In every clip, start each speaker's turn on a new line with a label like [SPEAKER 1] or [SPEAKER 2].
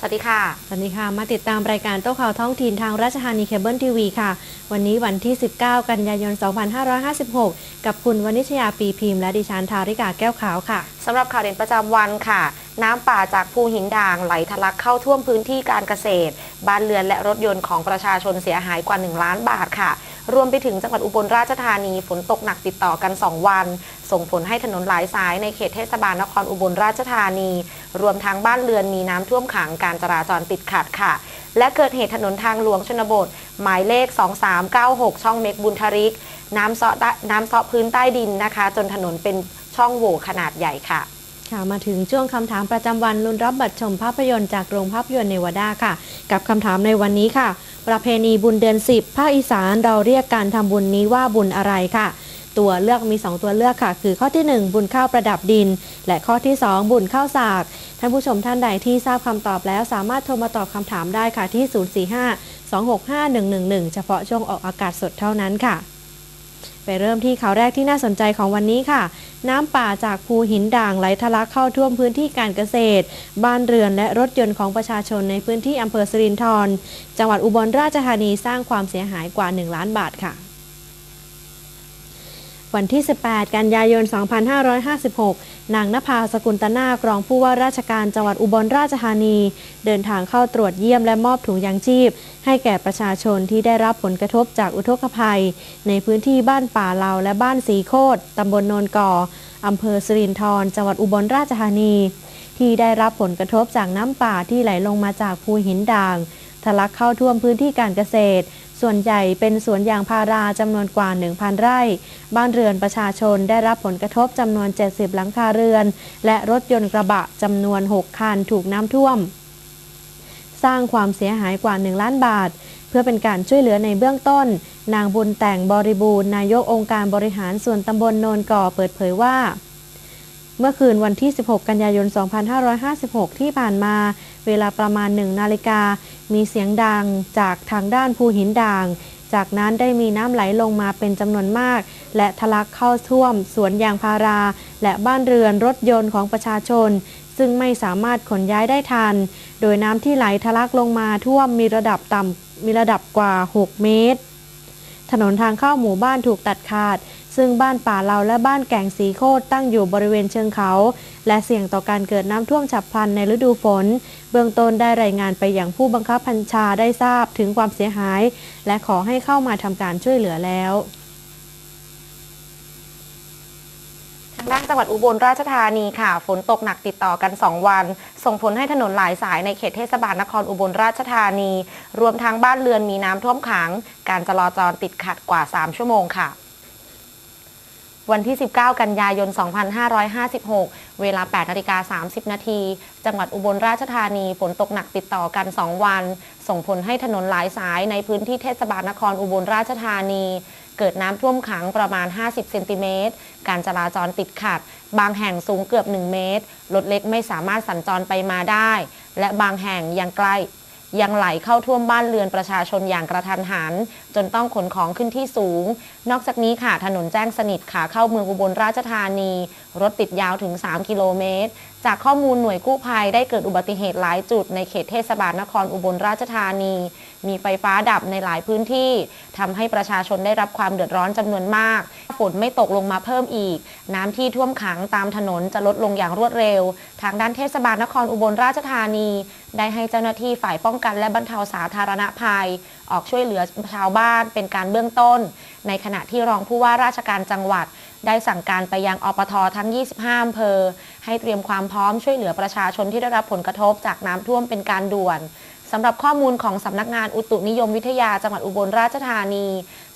[SPEAKER 1] สวัสดีค่ะ
[SPEAKER 2] สวัสดีค่ะ มาติดตามรายการโต้ข่าวท้องถิ่นทางราชธานีเคเบิลทีวีค่ะ วันนี้วันที่ 19 กันยายน 2556 กับคุณวณิชยาปีพิมพ์และดิฉันทาริกาแก้วขาวค่ะ
[SPEAKER 1] สำหรับข่าวเด่นประจำวันค่ะ น้ำป่าจากภูหินด่างไหลทะลักเข้าท่วมพื้นที่การเกษตร บ้านเรือนและรถยนต์ของประชาชนเสียหายกว่า 1 ล้านบาทค่ะ รวมไปถึงจังหวัดอุบลราชธานีฝนตกหนักติดต่อกัน 2 วัน ส่งผลให้ถนนหลายสายในเขตเทศบาลนครอุบลราชธานี รวมทั้งบ้านเรือนมีน้ำท่วมขังการจราจรติดขัดค่ะ และเกิดเหตุถนนทางหลวงชนบท หมายเลข 2396 ช่องเมกบุญทริก น้ำเซาะใต้น้ำเซาะพื้นใต้ดินนะคะ จนถนนเป็นช่องโหว่ขนาดใหญ่ค่ะ
[SPEAKER 2] ค่ะมาถึงช่วงคำถามประจำวันลุ้นรับบัตรชมภาพยนตร์จากโรงภาพยนตร์เนวาดาค่ะ กับคำถามในวันนี้ค่ะ ประเพณีบุญเดือน 10 ภาคอีสานเราเรียกการทำบุญนี้ว่าบุญอะไรค่ะ ตัวเลือกมี 2 ตัวเลือกค่ะ คือข้อที่ 1 บุญข้าวประดับดิน และข้อที่ 2 บุญข้าวสาก ท่านผู้ชมท่านใดที่ทราบคำตอบแล้วสามารถโทรมาตอบคำถามได้ค่ะที่ 045 265 111 เฉพาะช่วงออกอากาศสดเท่านั้นค่ะ ไปเริ่มที่ข่าวแรกที่น่าสนใจของวันนี้ค่ะ น้ำป่าจากภูหินด่างไหลทะลักเข้าท่วมพื้นที่การเกษตร บ้านเรือนและรถยนต์ของประชาชนในพื้นที่อำเภอสิรินธรจังหวัดอุบลราชธานีสร้างความเสียหายกว่า 1 ล้านบาทค่ะ วันที่ 18 กันยายน 2556 นางนภาสกุลตนากรองผู้ว่าราชการจังหวัดอุบลราชธานี เดินทางเข้าตรวจเยี่ยมและมอบถุงยางชีพ ให้แก่ประชาชนที่ได้รับผลกระทบจากอุทกภัย ในพื้นที่บ้านป่าเลาและบ้านสีโคดตำบลโนนก่ออำเภอสิรินธรจังหวัดอุบลราชธานี ที่ได้รับผลกระทบจากน้ำป่าที่ไหลลงมาจากภูหินด่างทะลักเข้าท่วมพื้นที่การเกษตร ส่วนใหญ่เป็นสวนยางพาราจำนวนกว่า 1,000 ไร่ บ้านเรือนประชาชนได้รับผลกระทบจำนวน 70 หลังคาเรือน และรถยนต์กระบะจำนวน 6 คันถูกน้ำท่วม สร้างความเสียหายกว่า 1 ล้านบาท เพื่อเป็นการช่วยเหลือในเบื้องต้น นางบุญแต่งบริบูรณ์นายกองค์การบริหารส่วนตำบลโนนก่อเปิดเผยว่า เมื่อคืนวันที่ 16 กันยายน 2556 ที่ผ่านมา เวลาประมาณ 1 นาฬิกา มีเสียงดังจากทางด้านภูหินด่าง จากนั้นได้มีน้ำไหลลงมาเป็นจำนวนมาก และทะลักเข้าท่วม สวนยางพารา และบ้านเรือนรถยนต์ของประชาชน ซึ่งไม่สามารถขนย้ายได้ทัน โดยน้ำที่ไหลทะลักลงมาท่วมมีระดับต่ำมีระดับกว่า 6 เมตร ถนนทางเข้าหมู่บ้านถูกตัดขาด ซึ่งบ้านป่าเราและบ้านแก่งสีโคตตั้งอยู่บริเวณเชิงเขา และเสี่ยงต่อการเกิดน้ำท่วมฉับพลันในฤดูฝน เบื้องต้นได้รายงานไปอย่างผู้บังคับบัญชาได้ทราบถึงความเสียหาย และขอให้เข้ามาทำการช่วยเหลือแล้ว
[SPEAKER 1] ทางด้านจังหวัดอุบลราชธานีค่ะ ฝนตกหนักติดต่อกัน 2 วัน ส่งผลให้ถนนหลายสายในเขตเทศบาลนครอุบลราชธานี รวมทั้งบ้านเรือนมีน้ำท่วมขัง การจราจรติดขัดกว่า 3 ชั่วโมงค่ะ วันที่ 19 กันยายน 2556 เวลา8นาฬิกา30 นาที จังหวัดอุบลราชธานีฝนตกหนักติดต่อกัน 2 วัน ส่งผลให้ถนนหลายสายในพื้นที่เทศบาลนครอุบลราชธานี เกิดน้ำท่วมขังประมาณ 50 เซนติเมตร การจราจรติดขัด บางแห่งสูงเกือบ 1 เมตร รถเล็กไม่สามารถสัญจรไปมาได้ และบางแห่งยังใกล้ ยังไหลเข้าท่วมบ้านเรือนประชาชนอย่างกระทันหัน จนต้องขนของขึ้นที่สูง นอกจากนี้ค่ะถนนแจ้งสนิทขาเข้าเมืองอุบลราชธานี รถติดยาวถึง 3 กิโลเมตร จากข้อมูลหน่วยกู้ภัยได้เกิดอุบัติเหตุหลายจุดในเขตเทศบาลนครอุบลราชธานี มีไฟฟ้าดับในหลายพื้นที่ทำให้ประชาชนได้รับความเดือดร้อนจำนวนมากฝนไม่ตกลงมาเพิ่มอีก น้ำที่ท่วมขังตามถนนจะลดลงอย่างรวดเร็ว ทางด้านเทศบาลนครอุบลราชธานี ได้ให้เจ้าหน้าที่ฝ่ายป้องกันและบรรเทาสาธารณภัย ออกช่วยเหลือชาวบ้านเป็นการเบื้องต้น ในขณะที่รองผู้ว่าราชการจังหวัด ได้สั่งการไปยังอปททั้ง 25อำเภอ ให้เตรียมความพร้อมช่วยเหลือประชาชนที่ได้รับผลกระทบจากน้ำท่วมเป็นการด่วน สำหรับข้อมูลของสำนักงานอุตุนิยมวิทยาจังหวัดอุบลราชธานี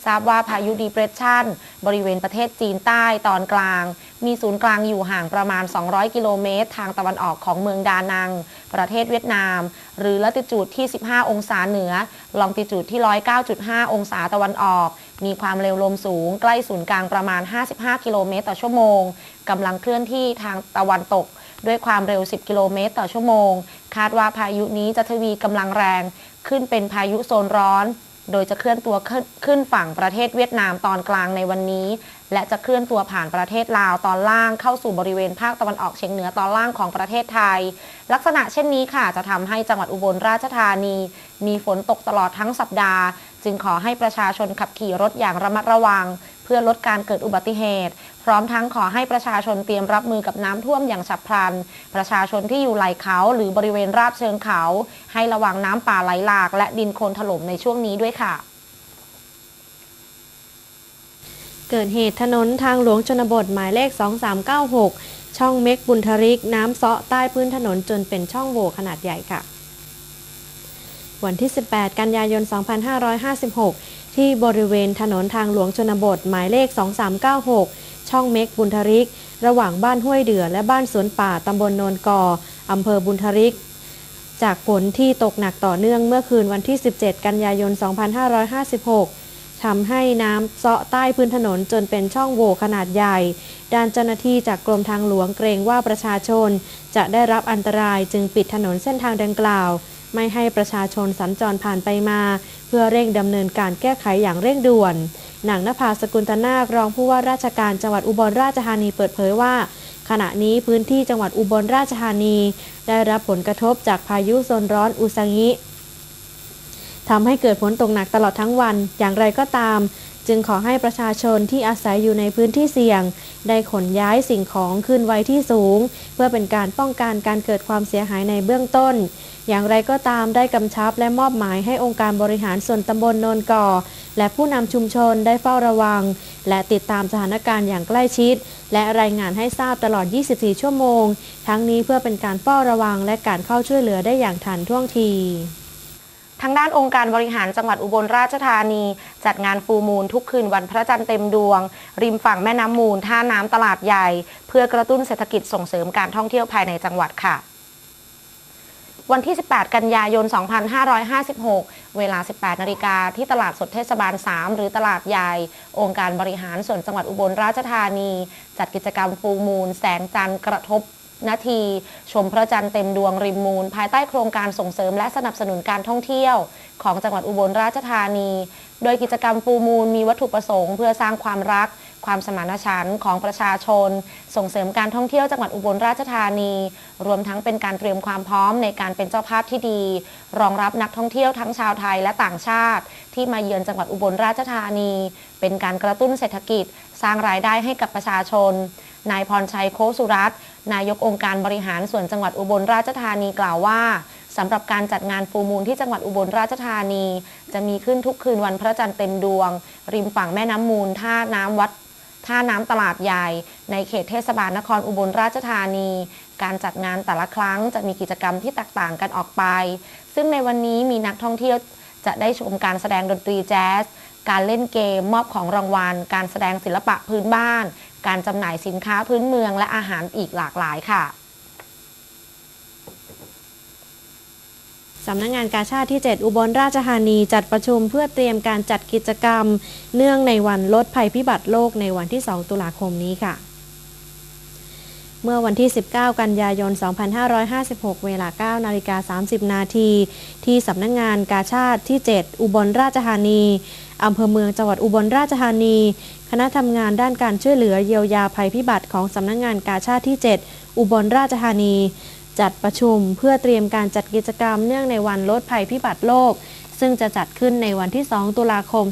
[SPEAKER 1] ทราบว่าพายุดีเพรสชันบริเวณประเทศจีนใต้ตอนกลาง มีศูนย์กลางอยู่ห่างประมาณ 200 กิโลเมตร ทางตะวันออกของเมืองดานัง ประเทศเวียดนาม หรือละติจูดที่ 15 องศาเหนือ ลองติจูดที่ 109.5 องศาตะวันออก มีความเร็วลมสูง ใกล้ศูนย์กลางประมาณ 55 กิโลเมตรต่อชั่วโมงกำลังเคลื่อนที่ทางตะวันตก ด้วยความเร็ว 10 กิโลเมตรต่อชั่วโมง คาดว่าพายุนี้จะทวีกำลังแรงขึ้นเป็นพายุโซนร้อน โดยจะเคลื่อนตัวขึ้นฝั่งประเทศเวียดนามตอนกลางในวันนี้ และจะเคลื่อนตัวผ่านประเทศลาวตอนล่างเข้าสู่บริเวณภาคตะวันออกเฉียงเหนือตอนล่างของประเทศไทย ลักษณะเช่นนี้ค่ะจะทำให้จังหวัดอุบลราชธานี มีฝนตกตลอดทั้งสัปดาห์ จึงขอให้ประชาชนขับขี่รถอย่างระมัดระวัง เพื่อลดการเกิดอุบัติเหตุ พร้อมทั้งขอให้ประชาชนเตรียมรับมือกับน้ำท่วมอย่างฉับพลัน ประชาชนที่อยู่ไหล่เขาหรือบริเวณราบเชิงเขา ให้ระวังน้ำป่าไหลหลาก และดินโคลนถล่มในช่วงนี้ด้วยค่ะ
[SPEAKER 2] เกิดเหตุถนนทางหลวงชนบทหมายเลข 2396 ช่องเม็กบุญทริก น้ำเซาะใต้พื้นถนนจนเป็นช่องโหว่ขนาดใหญ่ค่ะ วันที่ 18 กันยายน 2556 ที่บริเวณถนนทางหลวงชนบทหมายเลข 2396 ช่องเม็กบุญทริก ระหว่างบ้านห้วยเดือและบ้านสวนป่าตำบลโนนกออำเภอบุญทริก จากฝนที่ตกหนักต่อเนื่องเมื่อคืนวันที่ 17 กันยายน 2556 ทำให้น้ำเซาะใต้พื้นถนนจนเป็นช่องโหว่ขนาดใหญ่ ด้านเจ้าหน้าที่จากกรมทางหลวงเกรงว่าประชาชน จะได้รับอันตรายจึงปิดถนนเส้นทางดังกล่าว ไม่ให้ประชาชนสัญจรผ่านไปมา เพื่อเร่งดำเนินการแก้ไขอย่างเร่งด่วน หนังนภาสกุลตนากรองผู้ว่าราชการจังหวัดอุบลราชธานีเปิดเผยว่า ขณะนี้พื้นที่จังหวัดอุบลราชธานี ได้รับผลกระทบจากพายุโซนร้อนอุซังิทำให้เกิดฝนตกหนักตลอดทั้งวัน อย่างไรก็ตาม จึงขอให้ประชาชนที่อาศัยอยู่ในพื้นที่เสี่ยง ได้ขนย้ายสิ่งของขึ้นไว้ที่สูง เพื่อเป็นการป้องกันการเกิดความเสียหายในเบื้องต้น อย่างไรก็ตามได้กำชับและมอบหมายให้องค์การบริหารส่วนตำบลโนนก่อ และผู้นำชุมชนได้เฝ้าระวัง และติดตามสถานการณ์อย่างใกล้ชิด และรายงานให้ทราบตลอด 24 ชั่วโมง ทั้งนี้เพื่อเป็นการเฝ้าระวังและการเข้าช่วยเหลือได้อย่างทันท่วงที
[SPEAKER 1] ทางด้านองค์การบริหารจังหวัดอุบลราชธานี จัดงานฟูมูลทุกคืนวันพระจันทร์เต็มดวง ริมฝั่งแม่น้ำมูล ท่าน้ำตลาดใหญ่ เพื่อกระตุ้นเศรษฐกิจส่งเสริมการท่องเที่ยวภายในจังหวัดค่ะ วันที่ 18 กันยายน 2556 เวลา 18 นาฬิกาที่ตลาดสดเทศบาล 3 หรือตลาดใหญ่ องค์การบริหารส่วนจังหวัดอุบลราชธานี จัดกิจกรรมฟูมูล แสงจันทร์กระทบ นาที ชมพระจันทร์เต็มดวงริมมูล ภายใต้โครงการส่งเสริมและสนับสนุนการท่องเที่ยว ของจังหวัดอุบลราชธานี โดยกิจกรรมฟูมูลมีวัตถุประสงค์ เพื่อสร้างความรัก ความสมานฉันท์ของประชาชน ส่งเสริมการท่องเที่ยวจังหวัดอุบลราชธานี รวมทั้งเป็นการเตรียมความพร้อมในการเป็นเจ้าภาพที่ดี รองรับนักท่องเที่ยวทั้งชาวไทยและต่างชาติ ที่มาเยือนจังหวัดอุบลราชธานี เป็นการกระตุ้นเศรษฐกิจ สร้างรายได้ให้กับประชาชน นายพรชัยโคสุรัตน์นายกองค์การบริหารส่วนจังหวัดอุบลราชธานีกล่าวว่าสำหรับการจัดงานฟูมูลที่จังหวัดอุบลราชธานี จะมีขึ้นทุกคืนวันพระจันทร์เต็มดวง ริมฝั่งแม่น้ำมูลท่าน้ำวัดท่าน้ำตลาดใหญ่ ในเขตเทศบาลนครอุบลราชธานี การจัดงานแต่ละครั้งจะมีกิจกรรมที่แตกต่างกันออกไป ซึ่งในวันนี้มีนักท่องเที่ยวจะได้ชมการแสดงดนตรีแจ๊ส การเล่นเกม มอบของรางวัล การแสดงศิลปะพื้นบ้าน การจำหน่ายสินค้าพื้นเมืองและอาหารอีกหลากหลายค่ะ
[SPEAKER 2] สำนักงงานกาชาติที่ 7 อุบลราชธานีจัดประชุมเพื่อเตรียมการจัดกิจกรรม เนื่องในวันลดภัยพิบัติโลกในวันที่ 2 ตุลาคมนี้ค่ะ เมื่อวันที่ 19 กันยายน 2556 เวลา 9 นาฬิกา 30 นาที ที่สำนักงงานกาชาติที่ 7 อุบลราชธานี อำเภอเมืองจังหวัดอุบลราชธานี คณะทำงานด้านการช่วยเหลือเยียวยาภัยพิบัติของสำนักงงานกาชาติที่ 7 อุบลราชธานี จัดประชุมเพื่อเตรียมการจัดกิจกรรมเนื่องในวันลดภัยพิบัติโลก ซึ่งจะจัดขึ้นในวันที่ 2 ตุลาคม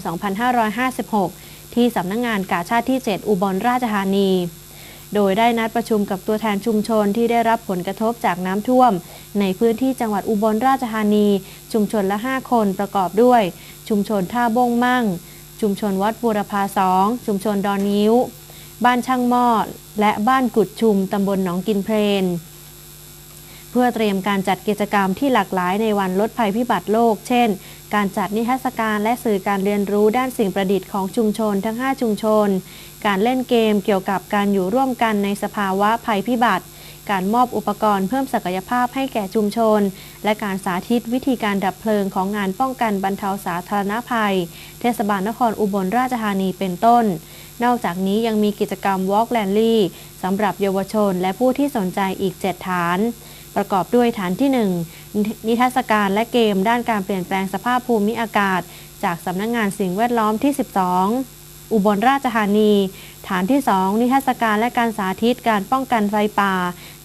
[SPEAKER 2] 2556 ที่สำนักงงานกาชาติที่ 7 อุบลราชธานี โดยได้นัดประชุมกับตัวแทนชุมชนที่ได้รับผลกระทบจากน้ำท่วม ในพื้นที่จังหวัดอุบลราชธานี ชุมชนละ 5 คนประกอบด้วย ชุมชนท่าบงมั่ง ชุมชนวัดบูรพาสอง ชุมชนดอนนิ้ว บ้านช่างหม้อ และบ้านกุดชุมตำบลหนองกินเพลน เพื่อเตรียมการจัดกิจกรรมที่หลากหลายในวันลดภัยพิบัติโลก เช่น การจัดนิทรรศการและสื่อการเรียนรู้ด้านสิ่งประดิษฐ์ของชุมชนทั้ง 5 ชุมชน การเล่นเกมเกี่ยวกับการอยู่ร่วมกันในสภาวะภัยพิบัติ การมอบอุปกรณ์เพิ่มศักยภาพให้แก่ชุมชน และการสาธิตวิธีการดับเพลิงของงานป้องกันบรรเทาสาธารณภัย เทศบาลนครอุบลราชธานีเป็นต้น นอกจากนี้ยังมีกิจกรรม Walk l a n d l y สำหรับเยาวชนและผู้ที่สนใจอีก 7 ฐาน ประกอบด้วยฐานที่ 1 นิทรรศการและเกมด้านการเปลี่ยนแปลงสภาพภูมิอากาศ จากสำนักงงานสิ่งแวดล้อมที่ 12 อุบลราชธานี ฐานที่ 2 นิทรรศการและการสาธิตการป้องกันไฟป่า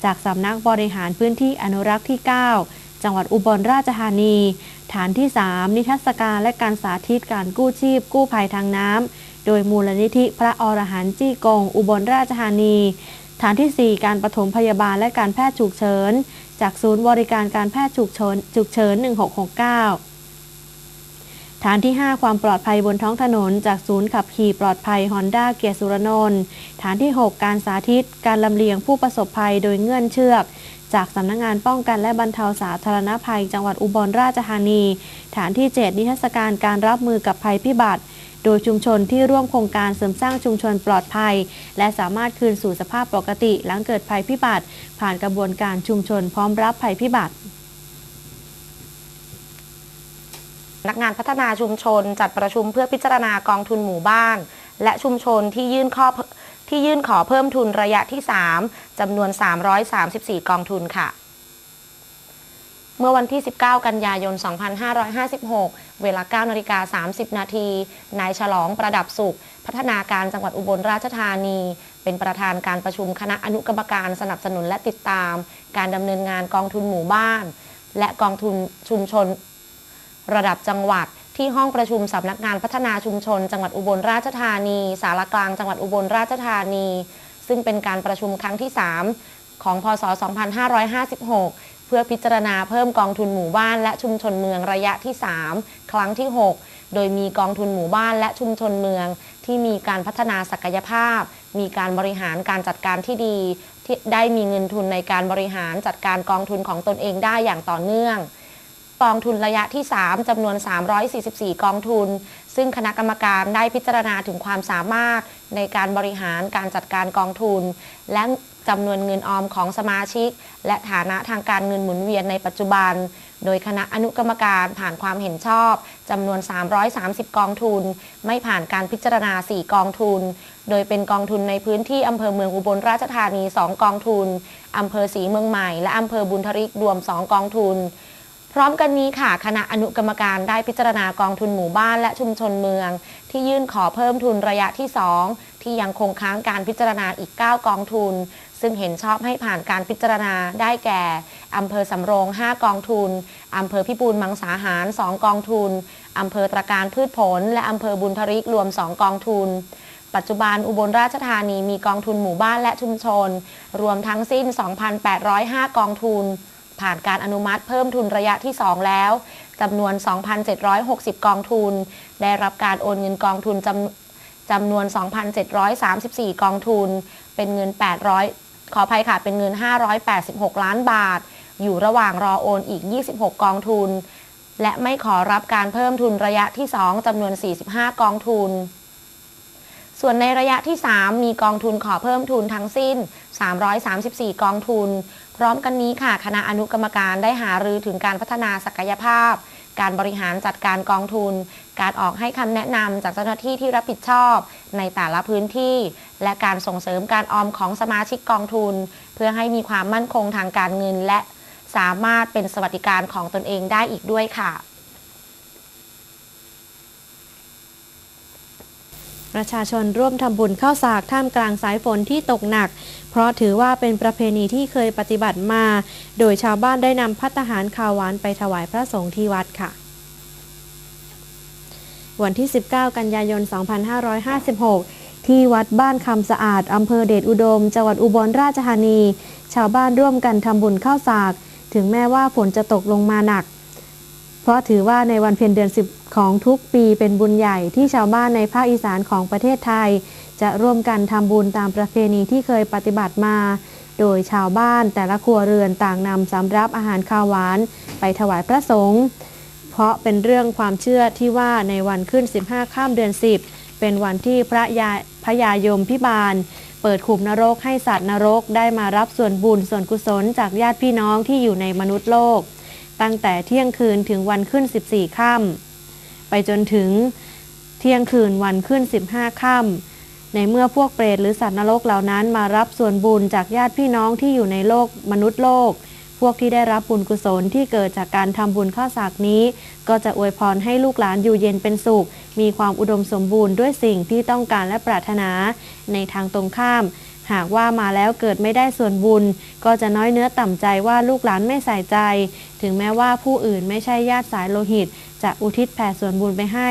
[SPEAKER 2] จากสำนักบริหารพื้นที่อนุรักษ์ที่ 9 จังหวัดอุบลราชธานี ฐานที่ 3 นิทรรศการและการสาธิตการกู้ชีพ กู้ภัยทางน้ำ โดยมูลนิธิพระอรหันต์จี้กง อุบลราชธานีฐานที่ 4 การปฐมพยาบาลและการแพทย์ฉุกเฉิน จากศูนย์บริการการแพทย์ฉุกเฉินฉุกเฉิน 1669 ฐานที่ 5 ความปลอดภัยบนท้องถนน จากศูนย์ขับขี่ปลอดภัยฮอนด้าเกียรติสุรนนท์ฐานที่ 6 การสาธิต การลำเลียงผู้ประสบภัยโดยเงื่อนเชือก จากสำนักงงานป้องกันและบรรเทาสาธารณภัย จังหวัดอุบลราชธานี ฐานที่ 7 นิทรรศการการรับมือกับภัยพิบัติ โดยชุมชนที่ร่วมโครงการเสริมสร้างชุมชนปลอดภัย และสามารถคืนสู่สภาพปกติหลังเกิดภัยพิบัติ ผ่านกระบวนการชุมชนพร้อมรับภัยพิบัติ
[SPEAKER 1] นักงานพัฒนาชุมชน จัดประชุมเพื่อพิจารณากองทุนหมู่บ้าน และชุมชนที่ยื่นข้อที่ยื่นขอเพิ่มทุนระยะที่ 3จำนวน 334 กองทุนค่ะ เมื่อวันที่ 19 กันยายน 2556 เวลา 9นาฬิกา30 นาที นายฉลองประดับสุข พัฒนาการจังหวัดอุบลราชธานี เป็นประธานการประชุมคณะอนุกรรมการสนับสนุนและติดตาม การดำเนินงานกองทุนหมู่บ้าน และกองทุนชุมชน ระดับจังหวัดที่ห้องประชุมสำนักงานพัฒนาชุมชน จังหวัดอุบลราชธานี สารกลางจังหวัดอุบลราชธานี ซึ่งเป็นการประชุมครั้งที่ 3 ของพศ 2556 เพื่อพิจารณาเพิ่มกองทุนหมู่บ้านและชุมชนเมืองระยะที่ 3 ครั้งที่ 6 โดยมีกองทุนหมู่บ้านและชุมชนเมือง ที่มีการพัฒนาศักยภาพ มีการบริหารการจัดการที่ดีที่ได้มีเงินทุนในการบริหารจัดการกองทุนของตนเองได้อย่างต่อเนื่อง กองทุนระยะที่ 3จำนวน 344 กองทุน ซึ่งคณะกรรมการได้พิจารณาถึงความสามารถในการบริหารการจัดการกองทุน และจำนวนเงินออมของสมาชิก และฐานะทางการเงินหมุนเวียนในปัจจุบัน โดยคณะอนุกรรมการผ่านความเห็นชอบจำนวน 330 กองทุน ไม่ผ่านการพิจารณา 4 กองทุน โดยเป็นกองทุนในพื้นที่อำเภอเมืองอุบลราชธานี 2 กองทุนอำเภอศรีเมืองใหม่ และอำเภอบุญทริกรวม 2 กองทุน พร้อมกันนี้ค่ะ คณะอนุกรรมการได้พิจารณากองทุนหมู่บ้านและชุมชนเมือง ที่ยื่นขอเพิ่มทุนระยะที่ 2 ที่ยังคงค้างการพิจารณาอีก 9 กองทุน ซึ่งเห็นชอบให้ผ่านการพิจารณาได้แก่อำเภอสำโรง 5 กองทุนอำเภอพิบูลมังสาหาร 2 กองทุนอำเภอตรการพืชผล และอำเภอบุญทริกรวม 2 กองทุนปัจจุบันอุบลราชธานีมีกองทุนหมู่บ้านและชุมชน รวมทั้งสิ้น 2,805 กองทุน ผ่านการอนุมัติเพิ่มทุนระยะที่ 2 แล้วจำนวน 2,760 กองทุน ได้รับการโอนเงินกองทุนจำจำนวน 2,734 กองทุน เป็นเงิน 800 ขออภัยค่ะเป็นเงิน 586 ล้านบาท อยู่ระหว่างรอโอนอีก 26 กองทุน และไม่ขอรับการเพิ่มทุนระยะที่ 2จำนวน 45 กองทุนส่วนในระยะที่ 3 มีกองทุนขอเพิ่มทุนทั้งสิ้น 334 กองทุน พร้อมกันนี้ค่ะ คณะอนุกรรมการได้หารือถึงการพัฒนาศักยภาพ การบริหารจัดการกองทุน การออกให้คำแนะนำจากเจ้าหน้าที่ที่รับผิดชอบ ในแต่ละพื้นที่ และการส่งเสริมการออมของสมาชิกกองทุน เพื่อให้มีความมั่นคงทางการเงิน และสามารถเป็นสวัสดิการของตนเองได้อีกด้วยค่ะ
[SPEAKER 2] ประชาชนร่วมทำบุญเข้าสากท่ามกลางสายฝนที่ตกหนัก เพราะถือว่าเป็นประเพณีที่เคยปฏิบัติมา โดยชาวบ้านได้นำพัตหารข้าวหวานไปถวายพระสงฆ์ที่วัดค่ะวันที่ 19 กันยายน 2556 ที่วัดบ้านคำสะอาด อำเภอเดชอุดม จังหวัดอุบลราชธานี ชาวบ้านร่วมกันทำบุญข้าวสาก ถึงแม้ว่าฝนจะตกลงมาหนัก เพราะถือว่าในวันเพ็ญเดือน 10 ของทุกปีเป็นบุญใหญ่ที่ชาวบ้านในภาคอีสานของประเทศไทย จะร่วมกันทำบุญตามประเพณีที่เคยปฏิบัติมา โดยชาวบ้านแต่ละครัวเรือนต่างนำสำรับอาหารข้าวหวาน ไปถวายพระสงฆ์เพราะเป็นเรื่องความเชื่อที่ว่าในวันขึ้น 15 ข้ามเดือน 10 เป็นวันที่พระยาพระยายมพิบาล เปิดขุมนรกให้สัตว์นรกได้มารับส่วนบุญส่วนกุศลจากญาติพี่น้องที่อยู่ในมนุษย์โลก ตั้งแต่เที่ยงคืนถึงวันขึ้น 14 ค่ำไปจนถึงเที่ยงคืนวันขึ้น 15 ค่ำ ในเมื่อพวกเปรตหรือสัตว์นรกเหล่านั้นมารับส่วนบุญจากญาติพี่น้องที่อยู่ในโลกมนุษย์โลก พวกที่ได้รับบุญกุศลที่เกิดจากการทำบุญข้าวสากนี้ ก็จะอวยพรให้ลูกหลานอยู่เย็นเป็นสุข มีความอุดมสมบูรณ์ด้วยสิ่งที่ต้องการและปรารถนา ในทางตรงข้าม หากว่ามาแล้วเกิดไม่ได้ส่วนบุญ ก็จะน้อยเนื้อต่ำใจว่าลูกหลานไม่ใส่ใจ ถึงแม้ว่าผู้อื่นไม่ใช่ญาติสายโลหิต จะอุทิศแผ่ส่วนบุญไปให้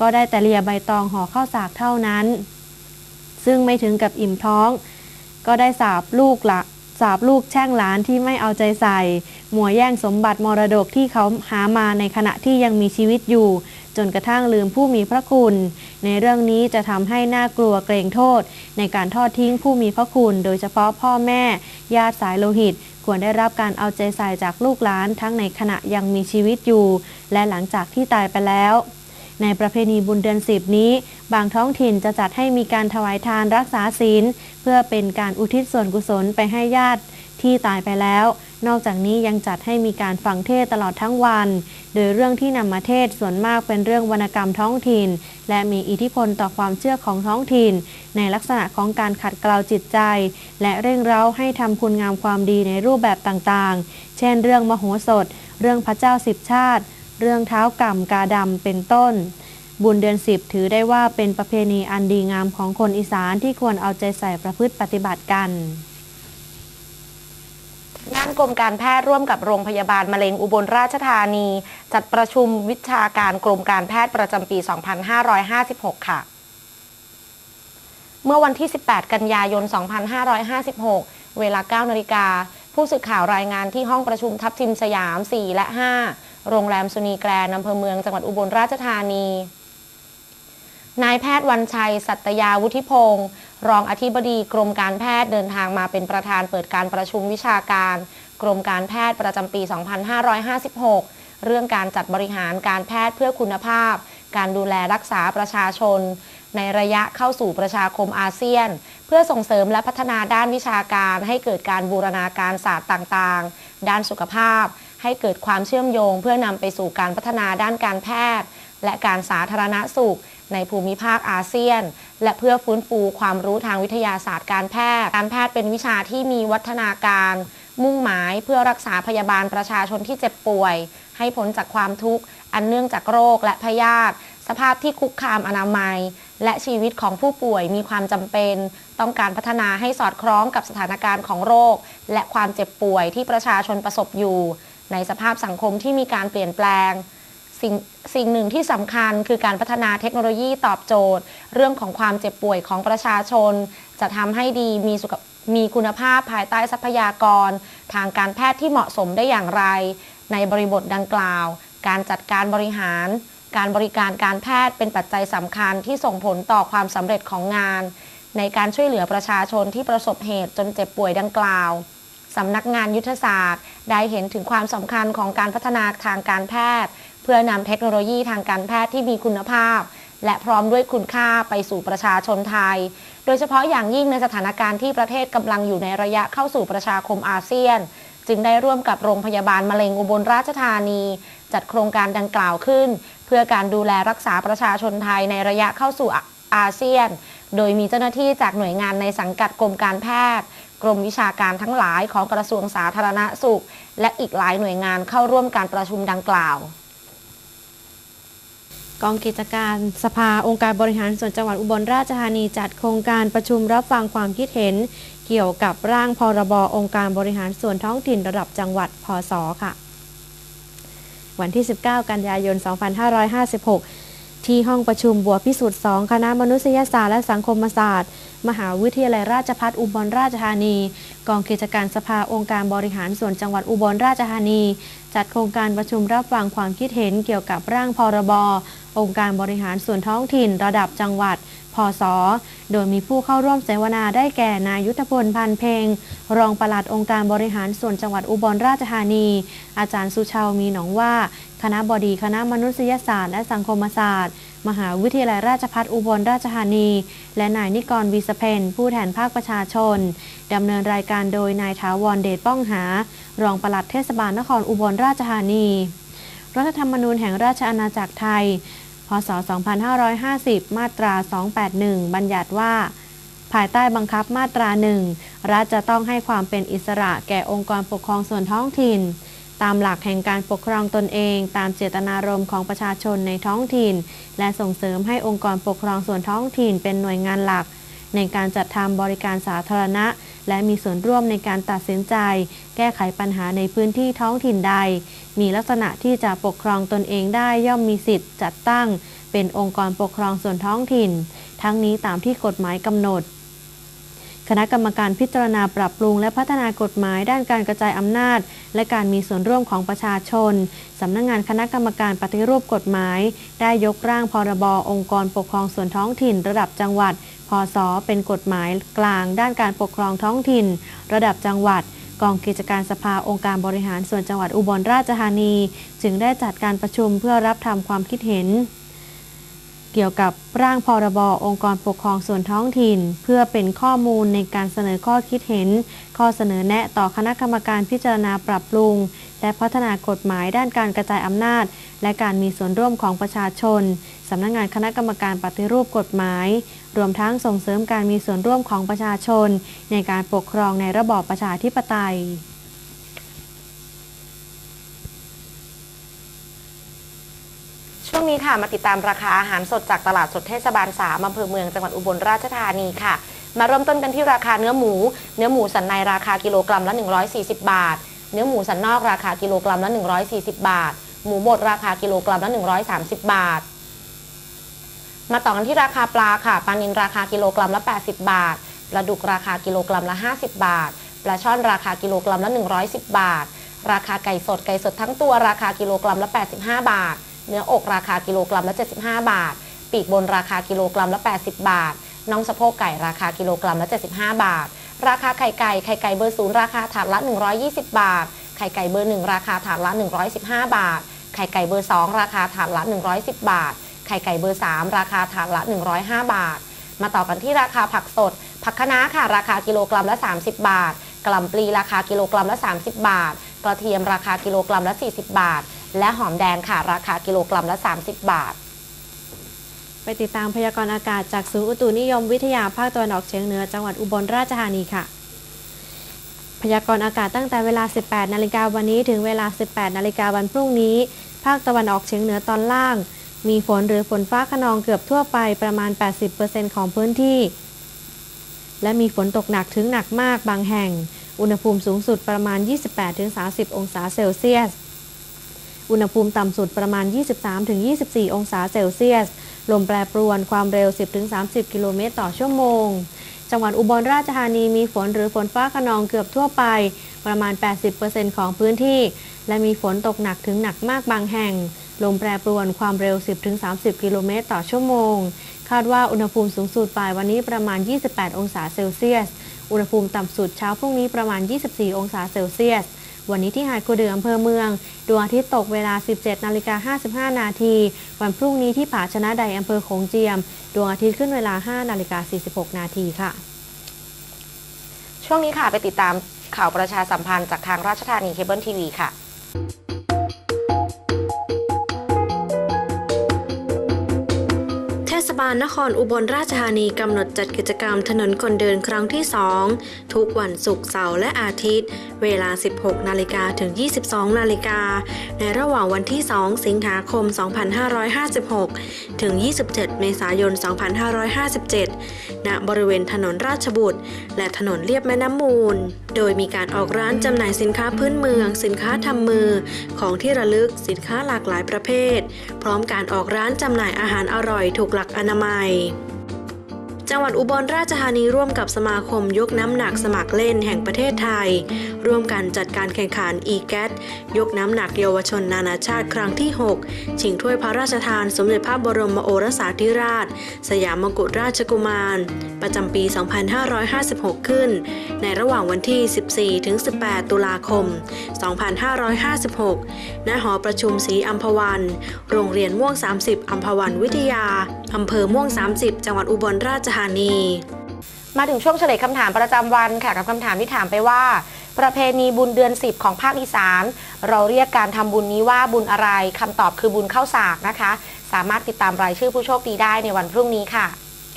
[SPEAKER 2] ก็ได้แต่เลียใบตองห่อข้าวสากเท่านั้น ซึ่งไม่ถึงกับอิ่มท้อง ก็ได้สาบลูกละสาบลูกแช่งหลานที่ไม่เอาใจใส่ หมัวแย่งสมบัติมรดกที่เขาหามาในขณะที่ยังมีชีวิตอยู่ จนกระทั่งลืมผู้มีพระคุณ ในเรื่องนี้จะทำให้น่ากลัวเกรงโทษ ในการทอดทิ้งผู้มีพระคุณ โดยเฉพาะพ่อแม่ ญาติสายโลหิต ควรได้รับการเอาใจใส่จากลูกหลานทั้งในขณะยังมีชีวิตอยู่ และหลังจากที่ตายไปแล้ว ในประเพณีบุญเดือนสิบนี้ บางท้องถิ่นจะจัดให้มีการถวายทานรักษาศีล เพื่อเป็นการอุทิศส่วนกุศลไปให้ญาติที่ตายไปแล้ว นอกจากนี้ยังจัดให้มีการฟังเทศตลอดทั้งวัน โดยเรื่องที่นำมาเทศส่วนมากเป็นเรื่องวรรณกรรมท้องถิ่น และมีอิทธิพลต่อความเชื่อของท้องถิ่น ในลักษณะของการขัดเกลาจิตใจ และเร่งเร้าให้ทำคุณงามความดีในรูปแบบต่างๆ เช่น เรื่องมโหสถ เรื่องพระเจ้าสิบชาติ เรื่องเท้ากรรมกาดำเป็นต้น บุญเดือนสิบถือได้ว่าเป็นประเพณีอันดีงามของคนอีสานที่ควรเอาใจใส่ประพฤติปฏิบัติกัน
[SPEAKER 1] งานกรมการแพทย์ร่วมกับโรงพยาบาลมะเร็งอุบลราชธานี จัดประชุมวิชาการกรมการแพทย์ประจำปี 2556 ค่ะ เมื่อวันที่ 18 กันยายน 2556 เวลา 9 นาฬิกา ผู้สื่อข่าวรายงานที่ห้องประชุมทับทิมสยาม 4 และ 5 โรงแรมสุนีแกรนอำเภอเมืองจังหวัดอุบลราชธานี นายแพทย์วันชัย สัตยาวุฒิพงศ์รองอธิบดีกรมการแพทย์เดินทางมาเป็นประธานเปิดการประชุมวิชาการ กรมการแพทย์ประจำปี 2556 เรื่องการจัดบริหารการแพทย์เพื่อคุณภาพ การดูแลรักษาประชาชน ในระยะเข้าสู่ประชาคมอาเซียน เพื่อส่งเสริมและพัฒนาด้านวิชาการให้เกิดการบูรณาการศาสตร์ต่างๆ ด้านสุขภาพ ให้เกิดความเชื่อมโยง เพื่อนำไปสู่การพัฒนาด้านการแพทย์ และการสาธารณสุข ในภูมิภาคอาเซียน และเพื่อฟื้นฟูความรู้ทางวิทยาศาสตร์การแพทย์ การแพทย์เป็นวิชาที่มีวัฒนาการ มุ่งหมายเพื่อรักษาพยาบาลประชาชนที่เจ็บป่วย ให้พ้นจากความทุกข์อันเนื่องจากโรคและพยาธิสภาพที่คุกคามอนามัย และชีวิตของผู้ป่วยมีความจำเป็น ต้องการพัฒนาให้สอดคล้องกับสถานการณ์ของโรค และความเจ็บป่วยที่ประชาชนประสบอยู่ ในสภาพสังคมที่มีการเปลี่ยนแปลงสิ่งสิ่งหนึ่งที่สำคัญคือการพัฒนาเทคโนโลยีตอบโจทย์ เรื่องของความเจ็บป่วยของประชาชน จะทำให้ดีมีสุขมีคุณภาพภายใต้ทรัพยากร ทางการแพทย์ที่เหมาะสมได้อย่างไร ในบริบทดังกล่าว การจัดการบริหาร การบริการการแพทย์เป็นปัจจัยสำคัญที่ส่งผลต่อความสำเร็จของงาน ในการช่วยเหลือประชาชนที่ประสบเหตุจนเจ็บป่วยดังกล่าว สำนักงานยุทธศาสตร์ ได้เห็นถึงความสำคัญของการพัฒนาทางการแพทย์ เพื่อนำเทคโนโลยีทางการแพทย์ที่มีคุณภาพ และพร้อมด้วยคุณค่าไปสู่ประชาชนไทย โดยเฉพาะอย่างยิ่งในสถานการณ์ที่ประเทศกำลังอยู่ในระยะเข้าสู่ประชาคมอาเซียน จึงได้ร่วมกับโรงพยาบาลมะเร็งอุบลราชธานี จัดโครงการดังกล่าวขึ้น เพื่อการดูแลรักษาประชาชนไทยในระยะเข้าสู่อาเซียน โดยมีเจ้าหน้าที่จากหน่วยงานในสังกัดกรมการแพทย์ กรมวิชาการทั้งหลายของกระทรวงสาธารณสุข และอีกหลายหน่วยงานเข้าร่วมการประชุมดังกล่าว
[SPEAKER 2] กองกิจการสภาองค์การบริหารส่วนจังหวัดอุบลราชธานีจัดโครงการประชุมรับฟังความคิดเห็น เกี่ยวกับร่างพรบองค์การบริหารส่วนท้องถิ่นระดับจังหวัดพศค่ะ วันที่ 19 กันยายน 2556 ที่ห้องประชุมบัวพิสุทธิ์2 คณะมนุษยศาสตร์และสังคมศาสตร์ มหาวิทยาลัยราชภัฏอุบลราชธานี กองกิจการสภาองค์การบริหารส่วนจังหวัดอุบลราชธานี จัดโครงการประชุมรับฟังความคิดเห็นเกี่ยวกับร่างพรบองค์การบริหารส่วนท้องถิ่นระดับจังหวัด พศ โดยมีผู้เข้าร่วมเสวนาได้แก่นายยุทธพลพันเพงรองปลัดองค์การบริหารส่วนจังหวัดอุบลราชธานี อาจารย์สุชาวมีหนองว่า คณะบดีคณะมนุษยศาสตร์และสังคมศาสตร์ มหาวิทยาลัยราชภัฏอุบลราชธานี และนายนิกรวีสเพนผู้แทนภาคประชาชนดำเนินรายการโดยนายถาวรเดชป้องหา รองปลัดเทศบาลนครอุบลราชธานี รัฐธรรมนูญแห่งราชอาณาจักรไทย พศ 2550 มาตรา 281 บัญญัติว่า ภายใต้บังคับมาตราหนึ่งรัฐจะต้องให้ความเป็นอิสระแก่องค์กรปกครองส่วนท้องถิ่น ตามหลักแห่งการปกครองตนเอง ตามเจตนารมณ์ของประชาชนในท้องถิ่น และส่งเสริมให้องค์กรปกครองส่วนท้องถิ่นเป็นหน่วยงานหลัก ในการจัดทำบริการสาธารณะ และมีส่วนร่วมในการตัดสินใจ แก้ไขปัญหาในพื้นที่ท้องถิ่นใด มีลักษณะที่จะปกครองตนเองได้ย่อมมีสิทธิ์จัดตั้ง เป็นองค์กรปกครองส่วนท้องถิ่น ทั้งนี้ตามที่กฎหมายกำหนด คณะกรรมการพิจารณาปรับปรุงและพัฒนากฎหมายด้านการกระจายอำนาจ และการมีส่วนร่วมของประชาชน สำนักงงานคณะกรรมการปฏิรูปกฎหมาย ได้ยกร่างพรบองค์กรปกครองส่วนท้องถิ่น ระดับจังหวัด พศ เป็นกฎหมายกลาง ด้านการปกครองท้องถิ่น ระดับจังหวัดกองกิจการสภาองค์การบริหารส่วนจังหวัดอุบลราชธานี จึงได้จัดการประชุมเพื่อรับทำความคิดเห็น เกี่ยวกับร่างพรบองค์กรปกครองส่วนท้องถิ่น เพื่อเป็นข้อมูลในการเสนอข้อคิดเห็น ข้อเสนอแนะต่อคณะกรรมการพิจารณาปรับปรุง และพัฒนากฎหมายด้านการกระจายอำนาจ และการมีส่วนร่วมของประชาชนสำนักงานคณะกรรมการปฏิรูปกฎหมาย รวมทั้งส่งเสริมการมีส่วนร่วมของประชาชน ในการปกครองในระบอบประชาธิปไตย
[SPEAKER 1] ช่วงนี้ค่ะมาติดตามราคาอาหารสดจากตลาดสดเทศบาล3อำเภอเมืองจังหวัดอุบลราชธานีค่ะ มาเริ่มต้นกันที่ราคาเนื้อหมู เนื้อหมูสันในราคากิโลกรัมละ 140 บาท เนื้อหมูสันนอกราคากิโลกรัมละ 140 บาท หมูบดราคากิโลกรัมละ 130 บาท มาต่อกันที่ราคาปลาค่ะปลานิลราคากิโลกรัมละ 80 บาทปลาดุกราคากิโลกรัมละ 50 บาทปลาช่อนราคากิโลกรัมละ 110 บาท ราคาไก่สดไก่สดทั้งตัวราคากิโลกรัมละ 85 บาท เนื้ออกราคากิโลกรัมละ 75 บาท ปีกบนราคากิโลกรัมละ 80 บาท น่องสะโพกไก่ราคากิโลกรัมละ 75 บาท ราคาไข่ไก่ไข่ไก่เบอร์ศูนย์ราคาถาดละ 120 บาท ไข่ไก่เบอร์หนึ่งราคาถาดละ 115 บาท ไข่ไก่เบอร์สองราคาถาดละ 110 บาท ไข่ไก่เบอร์3ราคาถาดละ 105 บาท มาต่อกันที่ราคาผักสด ผักคะน้าค่ะราคากิโลกรัมละ 30 บาทกะหล่ำปลีราคากิโลกรัมละ 30 บาท กระเทียมราคากิโลกรัมละ 40 บาท และหอมแดงค่ะ ราคากิโลกรัมละ 30 บาท
[SPEAKER 2] ไปติดตามพยากรณ์อากาศจากศูนย์อุตุนิยมวิทยาภาคตะวันออกเฉียงเหนือจังหวัดอุบลราชธานีค่ะ พยากรณ์อากาศตั้งแต่เวลา 18 นาฬิกาวันนี้ถึงเวลา 18 นาฬิกาวันพรุ่งนี้ ภาคตะวันออกเฉียงเหนือตอนล่าง มีฝนหรือฝนฟ้าขนองเกือบทั่วไปประมาณ 80%ของพื้นที่ และมีฝนตกหนักถึงหนักมากบางแห่ง อุณหภูมิสูงสุดประมาณ 28-30 องศาเซลเซียส อุณหภูมิต่ำสุดประมาณ 23-24 องศาเซลเซียส ลมแปรปรวน ความเร็ว 10-30 กิโลเมตรต่อชั่วโมง จังหวัดอุบลราชธานีมีฝนหรือฝนฟ้าขนองเกือบทั่วไป ประมาณ 80%ของพื้นที่ และมีฝนตกหนักถึงหนักมากบางแห่ง ลมแปรปรวนความเร็ว 10-30 กิโลเมตรต่อชั่วโมง คาดว่าอุณหภูมิสูงสุดปลายวันนี้ประมาณ 28 องศาเซลเซียส อุณหภูมิต่ำสุดเช้าพรุ่งนี้ประมาณ 24 องศาเซลเซียส วันนี้ที่หาดคูเดืออำเภอเมืองดวงอาทิตย์ตกเวลา 17นาฬิกา55 นาที วันพรุ่งนี้ที่ผาชนะใดอำเภอโขงเจียม ดวงอาทิตย์ขึ้นเวลา 5 นาฬิกา 46 นาทีค่ะ
[SPEAKER 1] ช่วงนี้ค่ะไปติดตามข่าวประชาสัมพันธ์จากทางราชธานีเคเบิลทีวีค่ะ
[SPEAKER 2] ศบาลนครอุบลราชธานีกำหนดจัดกิจกรรมถนนคนเดินครั้งที่ 2 ทุกวันศุกร์เสาร์และอาทิตย์ เวลา 16 นาฬิกาถึง 22 นาฬิกา ในระหว่างวันที่ 2 สิงหาคม 2556 ถึง 27 เมษายน 2557 ณ บริเวณถนนราชบุตร และถนนเลียบแม่น้ำมูล โดยมีการออกร้านจำหน่ายสินค้าพื้นเมือง สินค้าทำมือ ของที่ระลึก สินค้าหลากหลายประเภท พร้อมการออกร้านจำหน่ายอาหารอร่อยถูกหลักอนามัย จังหวัดอุบลราชธานีร่วมกับสมาคมยกน้ำหนักสมัครเล่นแห่งประเทศไทย ร่วมกันจัดการแข่งขัน e g a t ยกน้ำหนักเยาวชนนานาชาติครั้งที่ 6 ชิงถ้วยพระราชทานสมเด็จพระบรมโอรสาธิราช สยามกุฎราชกุมาร ประจำปี 2556 ขึ้น ในระหว่างวันที่ 14-18 ตุลาคม 2556 ณ หอประชุมศรีอัมพวัน โรงเรียนม่วง 30 อัมพวันวิทยาอำเภอม่วง 30 จังหวัดอุบลราชธานี
[SPEAKER 1] มาถึงช่วงเฉลยคำถามประจำวันค่ะกับคำถามที่ถามไปว่า ประเพณีบุญเดือน 10 ของภาคอีสาน เราเรียกการทำบุญนี้ว่าบุญอะไรคำตอบคือบุญเข้าสากนะคะ สามารถติดตามรายชื่อผู้โชคดีได้ในวันพรุ่งนี้ค่ะ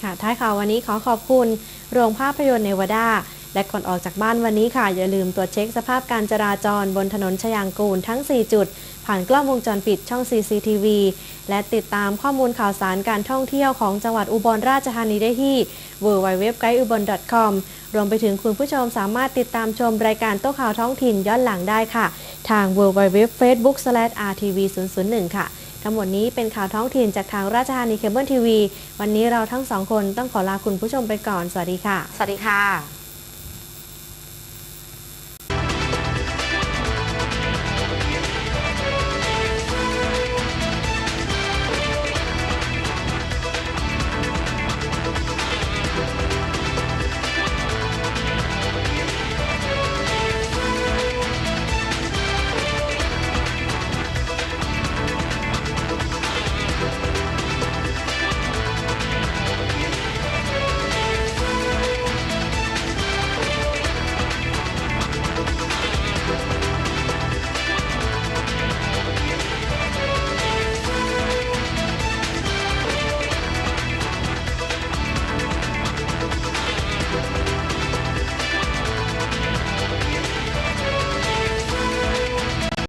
[SPEAKER 2] ค่ะท้ายข่าววันนี้ขอขอบคุณ โรงภาพยนตร์เนวาดาและก่อนออกจากบ้านวันนี้ค่ะ อย่าลืมตรวจเช็คสภาพการจราจรบนถนนชยางกูลทั้ง 4 จุด ผ่านกล้องวงจรปิดช่อง CCTV และติดตามข้อมูลข่าวสารการท่องเที่ยวของจังหวัดอุบลราชธานีได้ที่ www.guideubon.com รวมไปถึงคุณผู้ชมสามารถติดตามชมรายการโต๊ะข่าวท้องถิ่นย้อนหลังได้ค่ะ ทาง www.facebook/rtv001 ค่ะ ทั้งหมดนี้เป็นข่าวท้องถิ่นจากทางราชธานีเคเบิลทีวี วันนี้เราทั้งสองคนต้องขอลาคุณผู้ชมไปก่อน สวัสดีค่ะ
[SPEAKER 1] สวัสดีค่ะ